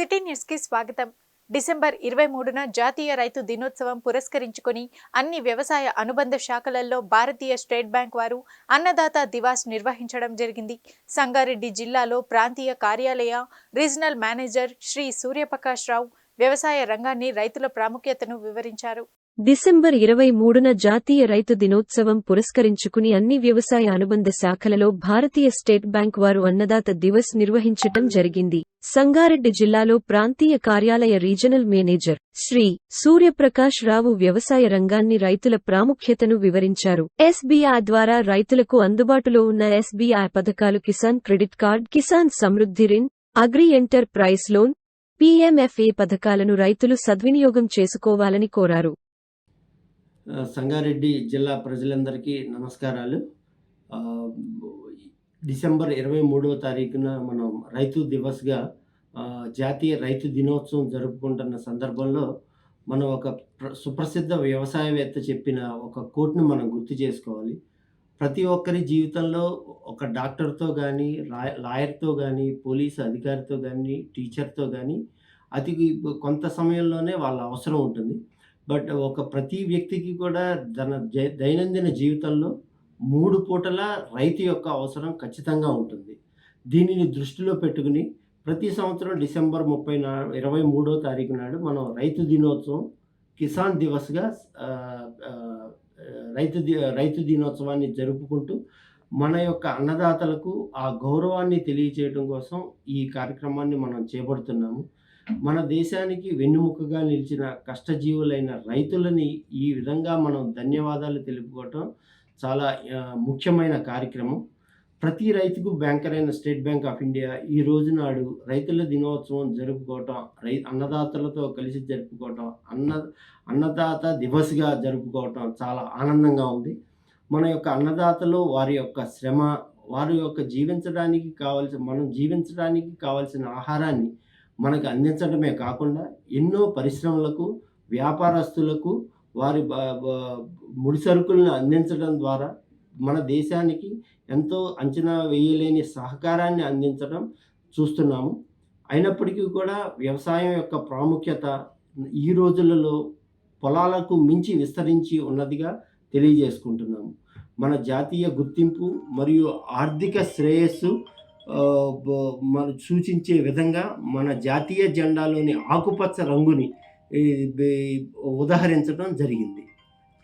City న్యూస్కి స్వాగతం. December ఇరవై మూడున జాతీయ రైతు దినోత్సవం పురస్కరించుకొని అన్ని వ్యవసాయ అనుబంధ శాఖలలో భారతీయ స్టేట్ బ్యాంక్ వారు అన్నదాత దివాస్ నిర్వహించడం జరిగింది. సంగారెడ్డి జిల్లాలో ప్రాంతీయ కార్యాలయ రీజనల్ మేనేజర్ శ్రీ సూర్యప్రకాష్ రావు వ్యవసాయ రంగాన్ని రైతుల ప్రాముఖ్యతను వివరించారు. డిసెంబర్ ఇరవై మూడున జాతీయ రైతు దినోత్సవం పురస్కరించుకుని అన్ని వ్యవసాయ అనుబంధ శాఖలలో భారతీయ స్టేట్ బ్యాంక్ వారు అన్నదాత దివస్ నిర్వహించటం జరిగింది. సంగారెడ్డి జిల్లాలో ప్రాంతీయ కార్యాలయ రీజనల్ మేనేజర్ శ్రీ సూర్యప్రకాష్ రావు వ్యవసాయ రంగాన్ని రైతుల ప్రాముఖ్యతను వివరించారు. ఎస్బీఐ ద్వారా రైతులకు అందుబాటులో ఉన్న ఎస్బీఐ పథకాలు Kisan credit card Kisan Samriddhi Rin agri enterprise loan PMFA పథకాలను రైతులు సద్వినియోగం చేసుకోవాలని కోరారు. సంగారెడ్డి జిల్లా ప్రజలందరికీ నమస్కారాలు. డిసెంబర్ ఇరవై మూడవ తారీఖున మనం రైతు దివస్గా జాతీయ రైతు దినోత్సవం జరుపుకుంటున్న సందర్భంలో మనం ఒక సుప్రసిద్ధ వ్యవసాయవేత్త చెప్పిన ఒక కోట్ను మనం గుర్తు చేసుకోవాలి. ప్రతి ఒక్కరి జీవితంలో ఒక డాక్టర్తో కానీ లాయర్తో కానీ పోలీసు అధికారితో కానీ టీచర్తో కానీ అతి కొంత సమయంలోనే వాళ్ళ అవసరం ఉంటుంది. బట్ ఒక ప్రతి వ్యక్తికి కూడా తన దైనందిన జీవితంలో మూడు పూటల రైతు యొక్క అవసరం ఖచ్చితంగా ఉంటుంది. దీనిని దృష్టిలో పెట్టుకుని ప్రతి సంవత్సరం డిసెంబర్ ముప్పై నా ఇరవై మూడో తారీఖు నాడు మనం రైతు దినోత్సవం కిసాన్ దివస్గా రైతు రైతు దినోత్సవాన్ని జరుపుకుంటూ మన యొక్క అన్నదాతలకు ఆ గౌరవాన్ని తెలియచేయడం కోసం ఈ కార్యక్రమాన్ని మనం చేపడుతున్నాము. మన దేశానికి వెన్నుముకగా నిలిచిన కష్టజీవులైన రైతులని ఈ విధంగా మనం ధన్యవాదాలు తెలుపుకోవటం చాలా ముఖ్యమైన కార్యక్రమం. ప్రతి రైతుకు బ్యాంకర్ అయిన స్టేట్ బ్యాంక్ ఆఫ్ ఇండియా ఈ రోజు నాడు రైతుల దినోత్సవం జరుపుకోవటం రై అన్నదాతలతో కలిసి జరుపుకోవటం అన్న అన్నదాత దివస్గా జరుపుకోవటం చాలా ఆనందంగా ఉంది. మన యొక్క అన్నదాతలు వారి యొక్క శ్రమ వారి యొక్క జీవించడానికి కావాల్సిన మనం జీవించడానికి కావాల్సిన ఆహారాన్ని మనకు అందించడమే కాకుండా ఎన్నో పరిశ్రమలకు వ్యాపారస్తులకు వారి ముడి సరుకులను అందించడం ద్వారా మన దేశానికి ఎంతో అంచనా వేయలేని సహకారాన్ని అందించడం చూస్తున్నాము. అయినప్పటికీ కూడా వ్యవసాయం యొక్క ప్రాముఖ్యత ఈ రోజులలో పొలాలకు మించి విస్తరించి ఉన్నదిగా తెలియజేసుకుంటున్నాము. మన జాతీయ గుర్తింపు మరియు ఆర్థిక శ్రేయస్సు మన సూచించే విధంగా మన జాతీయ జెండాలోని ఆకుపచ్చ రంగుని ఉదహరించడం జరిగింది.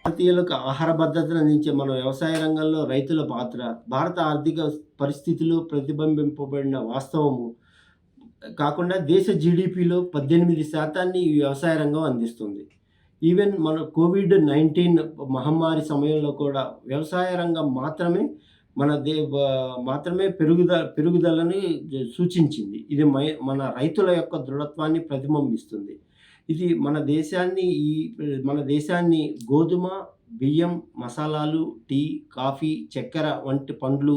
భారతీయులకు ఆహార భద్రతను అందించే మన వ్యవసాయ రంగంలో రైతుల పాత్ర భారత ఆర్థిక పరిస్థితులు ప్రతిబింబింపబడిన వాస్తవము కాకుండా దేశ జీడిపిలో పద్దెనిమిది శాతాన్ని ఈ వ్యవసాయ రంగం అందిస్తుంది. ఈవెన్ మన కోవిడ్ నైన్టీన్ మహమ్మారి సమయంలో కూడా వ్యవసాయ రంగం మాత్రమే మన దే మాత్రమే పెరుగుదల పెరుగుదలని సూచించింది. ఇది మై- మన రైతుల యొక్క దృఢత్వాన్ని ప్రతిబింబిస్తుంది. ఇది మన దేశాన్ని ఈ మన దేశాన్ని గోధుమ బియ్యం మసాలాలు టీ కాఫీ చక్కెర వంటి పండ్లు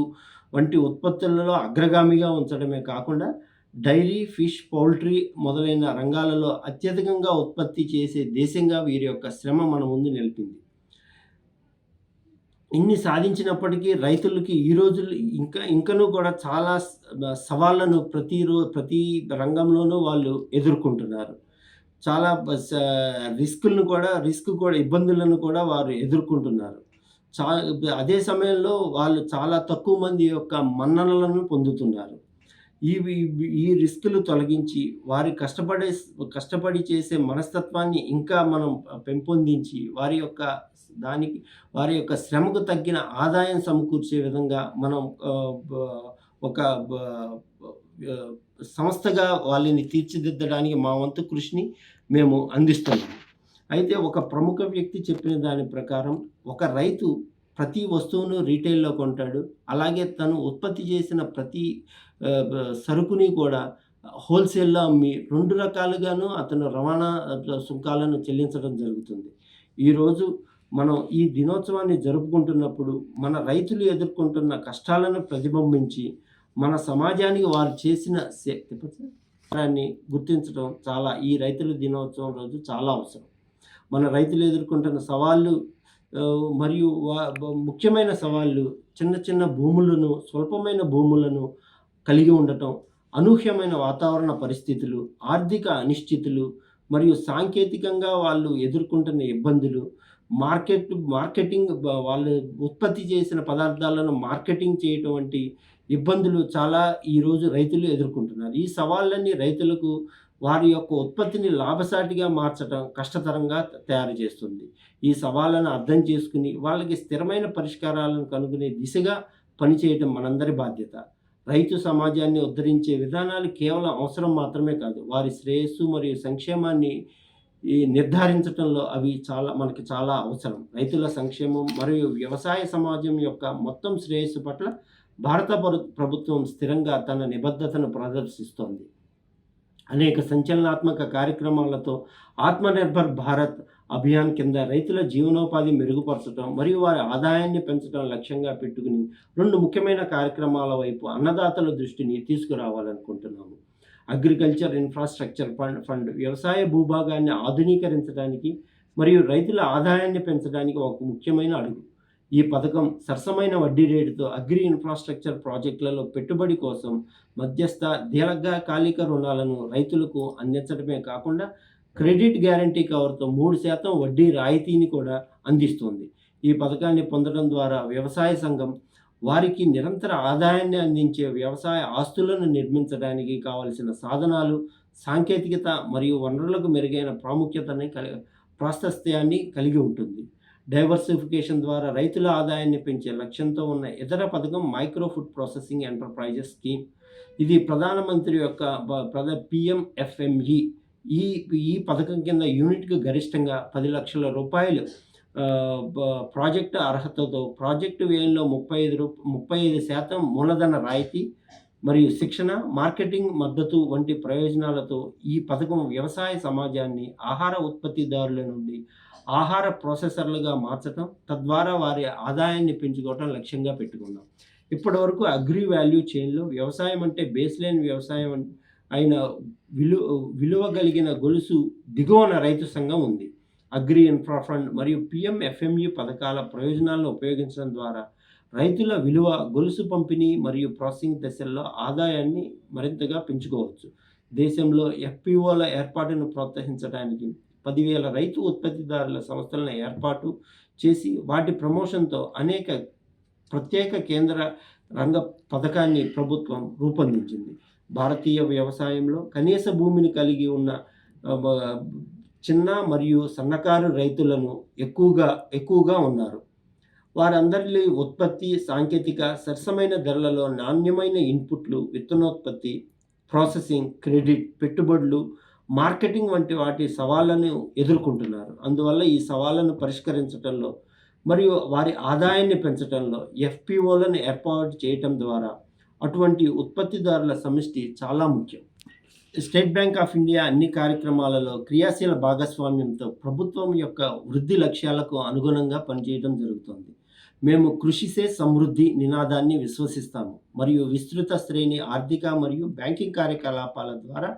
వంటి ఉత్పత్తులలో అగ్రగామిగా ఉంచడమే కాకుండా డైరీ ఫిష్ పౌల్ట్రీ మొదలైన రంగాలలో అత్యధికంగా ఉత్పత్తి చేసే దేశంగా వీరి యొక్క శ్రమ మన ముందు నిలిపింది. ఇన్ని సాధించినప్పటికీ రైతులకి ఈ రోజులు ఇంకా ఇంకనూ కూడా చాలా సవాళ్ళను సవాళ్ళను ప్రతి రో ప్రతి రంగంలోనూ వాళ్ళు ఎదుర్కొంటున్నారు. చాలా రిస్కులను కూడా రిస్క్ కూడా ఇబ్బందులను కూడా వారు ఎదుర్కొంటున్నారు. చా అదే సమయంలో వాళ్ళు చాలా తక్కువ మంది యొక్క మన్ననలను పొందుతున్నారు. ఈ ఈ- రిస్కులు తొలగించి వారి కష్టపడే కష్టపడి చేసే మనస్తత్వాన్ని ఇంకా మనం పెంపొందించి వారి యొక్క దానికి వారి యొక్క శ్రమకు తగ్గిన ఆదాయం సమకూర్చే విధంగా మనం ఒక సంస్థగా వాళ్ళని తీర్చిదిద్దడానికి మా వంతు కృషిని మేము అందిస్తున్నాం అయితే ఒక ప్రముఖ వ్యక్తి చెప్పిన దాని ప్రకారం ఒక రైతు ప్రతి వస్తువును రీటైల్లో కొంటాడు. అలాగే తను ఉత్పత్తి చేసిన ప్రతి సరుకుని కూడా హోల్సేల్లో అమ్మి రెండు రకాలుగాను అతను రవాణా సుంకాలను చెల్లించడం జరుగుతుంది. ఈరోజు మనం ఈ దినోత్సవాన్ని జరుపుకుంటున్నప్పుడు మన రైతులు ఎదుర్కొంటున్న కష్టాలను ప్రతిబింబించి మన సమాజానికి వారు చేసిన సే- దాన్ని గుర్తించడం చాలా ఈ రైతుల దినోత్సవం రోజు చాలా అవసరం. మన రైతులు ఎదుర్కొంటున్న సవాళ్ళు మరియు వా- ముఖ్యమైన సవాళ్ళు చిన్న చిన్న భూములను స్వల్పమైన భూములను కలిగి ఉండటం అనూహ్యమైన వాతావరణ పరిస్థితులు ఆర్థిక అనిశ్చితులు మరియు సాంకేతికంగా వాళ్ళు ఎదుర్కొంటున్న ఇబ్బందులు మార్కెట్ మార్కెటింగ్ వాళ్ళు ఉత్పత్తి చేసిన పదార్థాలను మార్కెటింగ్ చేయటం వంటి ఇబ్బందులు చాలా ఈరోజు రైతులు ఎదుర్కొంటున్నారు. ఈ సవాళ్ళన్నీ రైతులకు వారి యొక్క ఉత్పత్తిని లాభసాటిగా మార్చడం కష్టతరంగా తయారు చేస్తుంది. ఈ సవాళ్ళను అర్థం చేసుకుని వాళ్ళకి స్థిరమైన పరిష్కారాలను కనుగొనే దిశగా పనిచేయడం మనందరి బాధ్యత. రైతు సమాజాన్ని ఉద్ధరించే విధానాలు కేవలం అవసరం మాత్రమే కాదు వారి శ్రేయస్సు మరియు సంక్షేమాన్ని ఈ నిర్ధారించడంలో అవి చాలా మనకి చాలా అవసరం. రైతుల సంక్షేమం మరియు వ్యవసాయ సమాజం యొక్క మొత్తం శ్రేయస్సు పట్ల భారత ప్రభుత్వం స్థిరంగా తన నిబద్ధతను ప్రదర్శిస్తోంది. అనేక సంచలనాత్మక కార్యక్రమాలతో ఆత్మనిర్భర్ భారత్ అభియాన్ కింద రైతుల జీవనోపాధి మెరుగుపరచడం మరియు వారి ఆదాయాన్ని పెంచడం లక్ష్యంగా పెట్టుకుని రెండు ముఖ్యమైన కార్యక్రమాల వైపు అన్నదాతల దృష్టిని తీసుకురావాలనుకుంటున్నాము. Agriculture infrastructure fund fund. వ్యవసాయ భూభాగాన్ని ఆధునీకరించడానికి మరియు రైతుల ఆదాయాన్ని పెంచడానికి ఒక ముఖ్యమైన అడుగు. ఈ పథకం సరసమైన వడ్డీ రేటుతో అగ్రి ఇన్ఫ్రాస్ట్రక్చర్ ప్రాజెక్టులలో పెట్టుబడి కోసం మధ్యస్థ దీర్ఘకాలిక రుణాలను రైతులకు అందించడమే కాకుండా క్రెడిట్ గ్యారంటీ కవర్తో మూడు శాతం వడ్డీ రాయితీని కూడా అందిస్తుంది. ఈ పథకాన్ని పొందడం ద్వారా వ్యవసాయ సంఘం వారికి నిరంతర ఆదాయాన్ని అందించే వ్యవసాయ ఆస్తులను నిర్మించడానికి కావలసిన సాధనాలు సాంకేతికత మరియు వనరులకు మెరుగైన ప్రాముఖ్యతని కలి ప్రాశస్త్యాన్ని కలిగి ఉంటుంది. డైవర్సిఫికేషన్ ద్వారా రైతుల ఆదాయాన్ని పెంచే లక్ష్యంతో ఉన్న ఇతర పథకం micro food processing enterprises scheme. ఇది ప్రధానమంత్రి యొక్క బ- ప్రధ పిఎంఎఫ్ఎంఈ. ఈ ఈ పథకం కింద యూనిట్కు గరిష్టంగా పది లక్షల రూపాయలు ప్రాజెక్టు అర్హతతో ప్రాజెక్టు వ్యయంలో ముప్పై ఐదు రూ ముప్పై ఐదు శాతం మూలధన రాయితీ మరియు శిక్షణ మార్కెటింగ్ మద్దతు వంటి ప్రయోజనాలతో ఈ పథకం వ్యవసాయ సమాజాన్ని ఆహార ఉత్పత్తిదారుల నుండి ఆహార ప్రాసెసర్లుగా మార్చడం తద్వారా వారి ఆదాయాన్ని పెంచుకోవడం లక్ష్యంగా పెట్టుకున్నాం. ఇప్పటివరకు అగ్రి వాల్యూ చైన్లో వ్యవసాయం అంటే బేస్ లైన్ వ్యవసాయం అయిన విలువ విలువ కలిగిన గొలుసు దిగువన రైతు సంఘం ఉంది. అగ్రి ఇన్ఫ్రా ఫండ్ మరియు పిఎంఎఫ్ఎంయు పథకాల ప్రయోజనాలను ఉపయోగించడం ద్వారా రైతుల విలువ గొలుసు పంపిణీ మరియు ప్రాసెసింగ్ దశల్లో ఆదాయాన్ని మరింతగా పెంచుకోవచ్చు. దేశంలో ఎఫ్పిఓల ఏర్పాటును ప్రోత్సహించడానికి పదివేల రైతు ఉత్పత్తిదారుల సంస్థలను ఏర్పాటు చేసి వాటి ప్రమోషన్తో అనేక ప్రత్యేక కేంద్ర రంగ పథకాన్ని ప్రభుత్వం రూపొందించింది. భారతీయ వ్యవసాయంలో కనీస భూమిని కలిగి ఉన్న చిన్న మరియు సన్నకారు రైతులను ఎక్కువగా ఎక్కువగా ఉన్నారు. వారందరి ఉత్పత్తి సాంకేతిక సరసమైన ధరలలో నాణ్యమైన ఇన్పుట్లు విత్తనోత్పత్తి ప్రాసెసింగ్ క్రెడిట్ పెట్టుబడులు మార్కెటింగ్ వంటి వాటి సవాళ్ళను ఎదుర్కొంటున్నారు. అందువల్ల ఈ సవాళ్ళను పరిష్కరించడంలో మరియు వారి ఆదాయాన్ని పెంచడంలో ఎఫ్పిఓలను ఏర్పాటు చేయటం ద్వారా అటువంటి ఉత్పత్తిదారుల సమిష్టి చాలా ముఖ్యం. స్టేట్ బ్యాంక్ ఆఫ్ ఇండియా అన్ని కార్యక్రమాలలో క్రియాశీల భాగస్వామ్యంతో ప్రభుత్వం యొక్క వృద్ధి లక్ష్యాలకు అనుగుణంగా పనిచేయడం జరుగుతుంది. మేము కృషిసే సమృద్ధి నినాదాన్ని విశ్వసిస్తాము మరియు విస్తృత శ్రేణి ఆర్థిక మరియు బ్యాంకింగ్ కార్యకలాపాల ద్వారా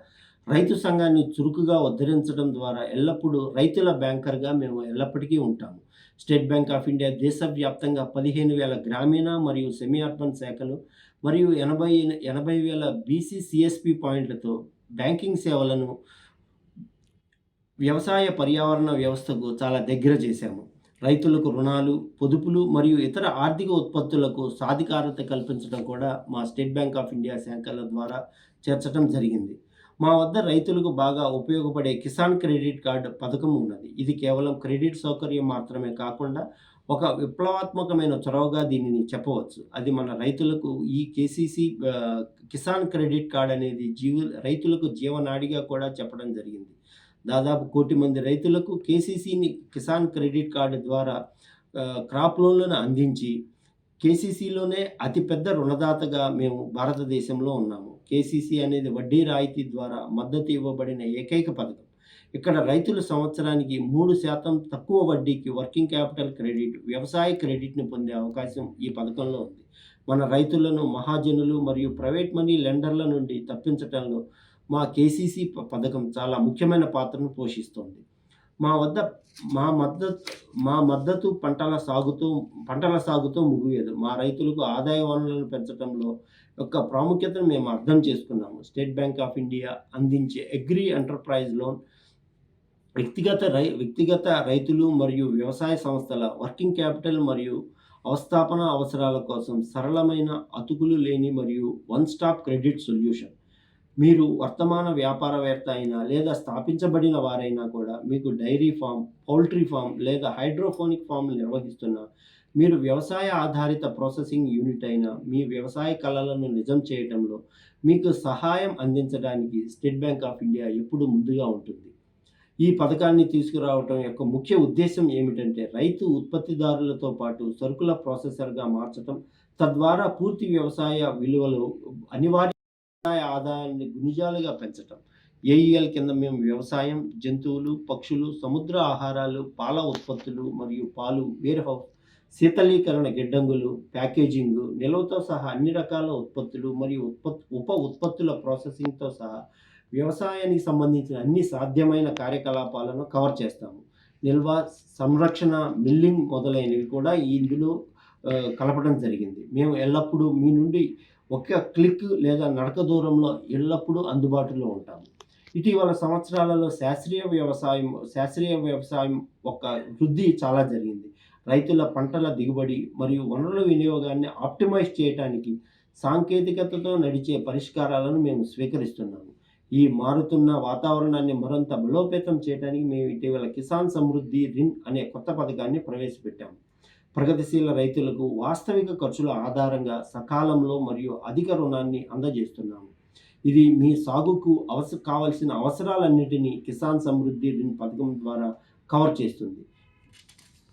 రైతు సంఘాన్ని చురుకుగా ఉద్ధరించడం ద్వారా ఎల్లప్పుడూ రైతుల బ్యాంకర్గా మేము ఎల్లప్పటికీ ఉంటాము. స్టేట్ బ్యాంక్ ఆఫ్ ఇండియా దేశవ్యాప్తంగా పదిహేను వేల గ్రామీణ మరియు సెమీ అర్బన్ శాఖలు మరియు ఎనభై ఎనభై వేల బీసీ సిఎస్పి పాయింట్లతో బ్యాంకింగ్ సేవలను వ్యవసాయ పర్యావరణ వ్యవస్థకు చాలా దగ్గర చేశాము. రైతులకు రుణాలు పొదుపులు మరియు ఇతర ఆర్థిక ఉత్పత్తులకు సాధికారత కల్పించడం కూడా మా స్టేట్ బ్యాంక్ ఆఫ్ ఇండియా శాఖల ద్వారా చేర్చడం జరిగింది. మా వద్ద రైతులకు బాగా ఉపయోగపడే కిసాన్ క్రెడిట్ కార్డు పథకం ఉన్నది. ఇది కేవలం క్రెడిట్ సౌకర్యం మాత్రమే కాకుండా ఒక విప్లవాత్మకమైన చొరవగా దీనిని చెప్పవచ్చు. అది మన రైతులకు ఈ కేసీసీ కిసాన్ క్రెడిట్ కార్డ్ అనేది జీవ రైతులకు జీవనాడిగా కూడా చెప్పడం జరిగింది. దాదాపు కోటి మంది రైతులకు కేసీసీని కిసాన్ క్రెడిట్ కార్డు ద్వారా క్రాప్ లోన్లను అందించి కేసీసీలోనే అతిపెద్ద రుణదాతగా మేము భారతదేశంలో ఉన్నాము. కేసీసీ అనేది వడ్డీ రాయితీ ద్వారా మద్దతు ఇవ్వబడిన ఏకైక పథకం. ఇక్కడ రైతులు సంవత్సరానికి మూడు శాతం తక్కువ వడ్డీకి వర్కింగ్ క్యాపిటల్ క్రెడిట్ వ్యవసాయ క్రెడిట్ని పొందే అవకాశం ఈ పథకంలో ఉంది. మన రైతులను మహాజనులు మరియు ప్రైవేట్ మనీ లెండర్ల నుండి తప్పించడంలో మా కేసీసీ పథకం చాలా ముఖ్యమైన పాత్రను పోషిస్తోంది. మా వద్ద మా మద్దతు మా మద్దతు పంటల సాగుతో పంటల సాగుతో ముగియదు. మా రైతులకు ఆదాయ వనరులను పెంచడంలో యొక్క ప్రాముఖ్యతను మేము అర్థం చేసుకున్నాము. స్టేట్ బ్యాంక్ ఆఫ్ ఇండియా అందించే అగ్రి ఎంటర్ప్రైజ్ లోన్ వ్యక్తిగత రై వ్యక్తిగత రైతులు మరియు వ్యవసాయ సంస్థల వర్కింగ్ క్యాపిటల్ మరియు అవస్థాపన అవసరాల కోసం సరళమైన అతుకులు లేని మరియు వన్ స్టాప్ క్రెడిట్ సొల్యూషన్. మీరు వర్తమాన వ్యాపారవేత్త అయినా లేదా స్థాపించబడిన వారైనా కూడా మీకు డైరీ ఫామ్ పౌల్ట్రీ ఫామ్ లేదా హైడ్రోఫోనిక్ ఫామ్ నిర్వహిస్తున్న మీరు వ్యవసాయ ఆధారిత ప్రాసెసింగ్ యూనిట్ అయిన మీ వ్యవసాయ కళలను నిజం చేయడంలో మీకు సహాయం అందించడానికి స్టేట్ బ్యాంక్ ఆఫ్ ఇండియా ఎప్పుడు ముందుగా ఉంటుంది. ఈ పథకాన్ని తీసుకురావటం యొక్క ముఖ్య ఉద్దేశం ఏమిటంటే రైతు ఉత్పత్తిదారులతో పాటు సరుకుల ప్రాసెసర్గా మార్చడం తద్వారా పూర్తి వ్యవసాయ విలువలు అనివార్య వ్యవసాయ ఆదాయాన్ని గుణిజాలుగా పెంచటం. ఏఈఎల్ కింద మేము వ్యవసాయం జంతువులు పక్షులు సముద్ర ఆహారాలు పాల ఉత్పత్తులు మరియు పాలు వేర్ హౌస్ శీతలీకరణ గిడ్డంగులు ప్యాకేజింగ్ నిల్వతో సహా అన్ని రకాల ఉత్పత్తులు మరియు ఉత్పత్ ఉప ఉత్పత్తుల ప్రాసెసింగ్తో సహా వ్యవసాయానికి సంబంధించిన అన్ని సాధ్యమైన కార్యకలాపాలను కవర్ చేస్తాము. నిల్వ సంరక్షణ మిల్లింగ్ మొదలైనవి కూడా ఇందులో కలపడం జరిగింది. మేము ఎల్లప్పుడూ మీ నుండి ఒక క్లిక్ లేదా నడక దూరంలో ఎల్లప్పుడూ అందుబాటులో ఉంటాము. ఇటీవల సంవత్సరాలలో శాస్త్రీయ వ్యవసాయం శాస్త్రీయ వ్యవసాయం ఒక వృద్ధి చాలా జరిగింది. రైతుల పంటల దిగుబడి మరియు వనరుల వినియోగాన్ని ఆప్టిమైజ్ చేయడానికి సాంకేతికతతో నడిచే పరిష్కారాలను మేము స్వీకరిస్తున్నాము. ఈ మారుతున్న వాతావరణాన్ని మరింత బలోపేతం చేయడానికి మేము ఇటీవల కిసాన్ సమృద్ధి రిన్ అనే కొత్త పథకాన్ని ప్రవేశపెట్టాము. ప్రగతిశీల రైతులకు వాస్తవిక ఖర్చుల ఆధారంగా సకాలంలో మరియు అధిక రుణాన్ని అందజేస్తున్నాము. ఇది మీ సాగుకు అవస కావలసిన అవసరాలన్నిటినీ కిసాన్ సమృద్ధి రిన్ పథకం ద్వారా కవర్ చేస్తుంది.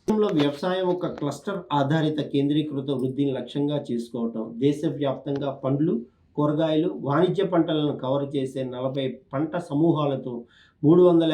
దేశంలో వ్యవసాయం ఒక క్లస్టర్ ఆధారిత కేంద్రీకృత వృద్ధిని లక్ష్యంగా చేసుకోవటం దేశవ్యాప్తంగా పండ్లు కూరగాయలు వాణిజ్య పంటలను కవర్ చేసే నలభై పంట సమూహాలతో మూడు వందల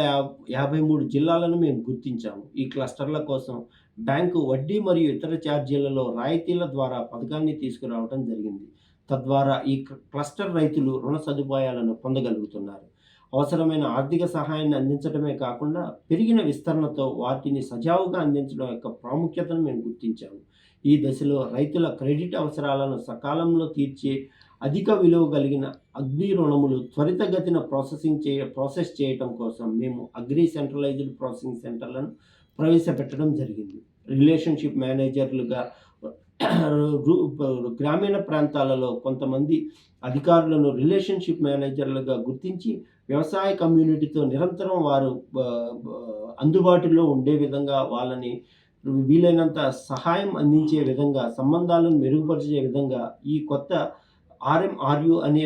యాభై మూడు జిల్లాలను మేము గుర్తించాము. ఈ క్లస్టర్ల కోసం బ్యాంకు వడ్డీ మరియు ఇతర ఛార్జీలలో రాయితీల ద్వారా పథకాన్ని తీసుకురావడం జరిగింది. తద్వారా ఈ క్లస్టర్ రైతులు రుణ సదుపాయాలను పొందగలుగుతున్నారు. అవసరమైన ఆర్థిక సహాయాన్ని అందించడమే కాకుండా పెరిగిన విస్తరణతో వాటిని సజావుగా అందించడం యొక్క ప్రాముఖ్యతను మేము గుర్తించాము. ఈ దశలో రైతుల క్రెడిట్ అవసరాలను సకాలంలో తీర్చే అధిక విలువ కలిగిన అగ్ని రుణములు త్వరితగతిన ప్రాసెసింగ్ చేయ ప్రాసెస్ చేయటం కోసం మేము అగ్రి సెంట్రలైజ్డ్ ప్రాసెసింగ్ సెంటర్లను ప్రవేశపెట్టడం జరిగింది. రిలేషన్షిప్ మేనేజర్లుగా గ్రామీణ ప్రాంతాలలో కొంతమంది అధికారులను రిలేషన్షిప్ మేనేజర్లుగా గుర్తించి వ్యవసాయ కమ్యూనిటీతో నిరంతరం వారు అందుబాటులో ఉండే విధంగా వాళ్ళని వీలైనంత సహాయం అందించే విధంగా సంబంధాలను మెరుగుపరిచే విధంగా ఈ కొత్త ఆర్ఎంఆర్యు అనే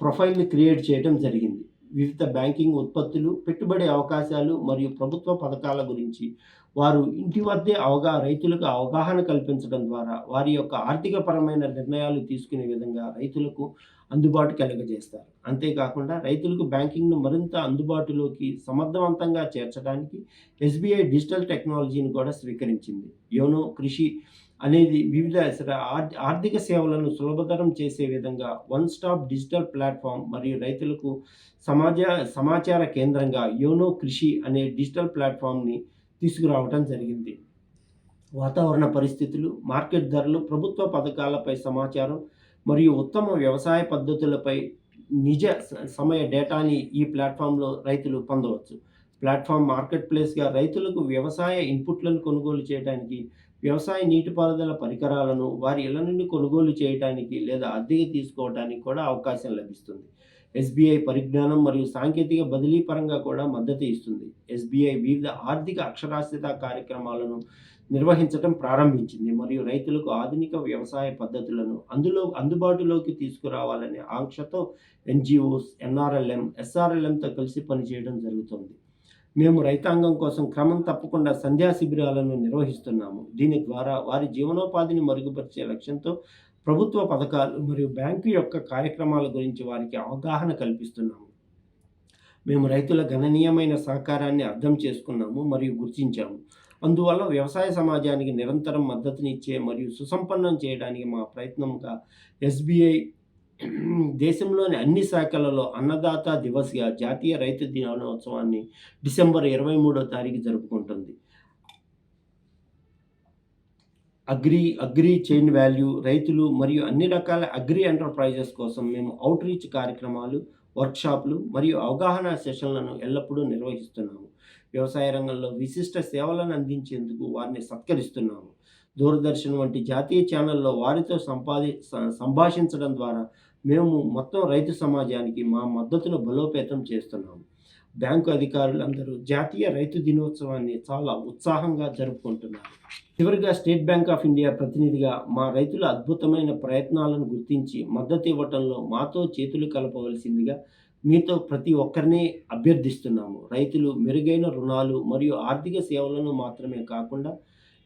ప్రొఫైల్ని క్రియేట్ చేయడం జరిగింది. వివిధ బ్యాంకింగ్ ఉత్పత్తులు పెట్టుబడి అవకాశాలు మరియు ప్రభుత్వ పథకాల గురించి. వారు ఇంటి వద్దే అవగా రైతులకు అవగాహన కల్పించడం ద్వారా వారి యొక్క ఆర్థిక పరమైన నిర్ణయాలు తీసుకునే విధంగా రైతులకు అందుబాటు కలుగజేస్తారు. అంతేకాకుండా రైతులకు బ్యాంకింగ్ను మరింత అందుబాటులోకి సమర్థవంతంగా చేర్చడానికి ఎస్బీఐ డిజిటల్ టెక్నాలజీని కూడా స్వీకరించింది. యోనో కృషి అనేది వివిధ ఆర్థిక సేవలను సులభతరం చేసే విధంగా వన్ స్టాప్ డిజిటల్ ప్లాట్ఫామ్ మరియు రైతులకు సమాజ సమాచార కేంద్రంగా యోనో కృషి అనే డిజిటల్ ప్లాట్ఫామ్ని తీసుకురావటం జరిగింది. వాతావరణ పరిస్థితులు మార్కెట్ ధరలు ప్రభుత్వ పథకాలపై సమాచారం మరియు ఉత్తమ వ్యవసాయ పద్ధతులపై నిజ సమయ డేటాని ఈ ప్లాట్ఫామ్లో రైతులు పొందవచ్చు. ప్లాట్ఫామ్ మార్కెట్ ప్లేస్గా రైతులకు వ్యవసాయ ఇన్పుట్లను కొనుగోలు చేయడానికి వ్యవసాయ నీటిపారుదల పరికరాలను వారి ఇళ్ళ నుండి కొనుగోలు చేయడానికి లేదా అద్దెకి తీసుకోవడానికి కూడా అవకాశం లభిస్తుంది. ఎస్బీఐ పరిజ్ఞానం మరియు సాంకేతిక బదిలీ పరంగా కూడా మద్దతు ఇస్తుంది. ఎస్బీఐ వివిధ ఆర్థిక అక్షరాస్యత కార్యక్రమాలను నిర్వహించడం ప్రారంభించింది మరియు రైతులకు ఆధునిక వ్యవసాయ పద్ధతులను అందులో అందుబాటులోకి తీసుకురావాలనే ఆంక్షతో ఎన్జిఓస్ ఎన్ఆర్ఎల్ఎం ఎస్ఆర్ఎల్ఎంతో కలిసి పనిచేయడం జరుగుతుంది. మేము రైతాంగం కోసం క్రమం తప్పకుండా సంధ్యా శిబిరాలను నిర్వహిస్తున్నాము. దీని ద్వారా వారి జీవనోపాధిని మెరుగుపరిచే లక్ష్యంతో ప్రభుత్వ పథకాలు మరియు బ్యాంకు యొక్క కార్యక్రమాల గురించి వారికి అవగాహన కల్పిస్తున్నాము. మేము రైతుల గణనీయమైన సహకారాన్ని అర్థం చేసుకున్నాము మరియు గుర్తించాము. అందువల్ల వ్యవసాయ సమాజానికి నిరంతరం మద్దతునిచ్చే మరియు సుసంపన్నం చేయడానికి మా ప్రయత్నంగా ఎస్బీఐ దేశంలోని అన్ని శాఖలలో అన్నదాత దివస్గా జాతీయ రైతు దినోత్సవాన్ని డిసెంబర్ ఇరవై మూడో తారీఖు జరుపుకుంటుంది. అగ్రి అగ్రి చైన్ వాల్యూ రైతులు మరియు అన్ని రకాల అగ్రి ఎంటర్ప్రైజెస్ కోసం మేము అవుట్ రీచ్ కార్యక్రమాలు వర్క్షాప్లు మరియు అవగాహన సెషన్లను ఎల్లప్పుడూ నిర్వహిస్తున్నాము. వ్యవసాయ రంగంలో విశిష్ట సేవలను అందించేందుకు వారిని సత్కరిస్తున్నాము. దూరదర్శన్ వంటి జాతీయ ఛానల్లో వారితో సంపాది సంభాషించడం ద్వారా మేము మొత్తం రైతు సమాజానికి మా మద్దతును బలోపేతం చేస్తున్నాము. బ్యాంకు అధికారులందరూ జాతీయ రైతు దినోత్సవాన్ని చాలా ఉత్సాహంగా జరుపుకుంటున్నారు. చివరిగా స్టేట్ బ్యాంక్ ఆఫ్ ఇండియా ప్రతినిధిగా మా రైతుల అద్భుతమైన ప్రయత్నాలను గుర్తించి మద్దతు ఇవ్వటంలో మాతో చేతులు కలపవలసిందిగా మీతో ప్రతి ఒక్కరిని అభ్యర్థిస్తున్నాము. రైతులు మెరుగైన రుణాలు మరియు ఆర్థిక సేవలను మాత్రమే కాకుండా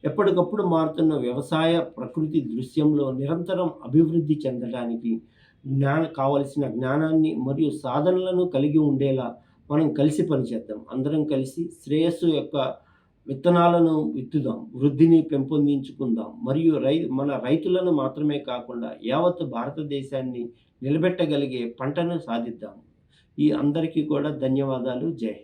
ఎప్పటికప్పుడు మారుతున్న వ్యవసాయ ప్రకృతి దృశ్యంలో నిరంతరం అభివృద్ధి చెందడానికి జ్ఞాన కావలసిన జ్ఞానాన్ని మరియు సాధనలను కలిగి ఉండేలా మనం కలిసి పనిచేద్దాం అందరం కలిసి శ్రేయస్సు యొక్క విత్తనాలను విత్తుదాం. వృద్ధిని పెంపొందించుకుందాం. మరియు రై మన రైతులను మాత్రమే కాకుండా యావత్ భారతదేశాన్ని నిలబెట్టగలిగే పంటను సాధిద్దాం. ఈ అందరికీ కూడా ధన్యవాదాలు. జై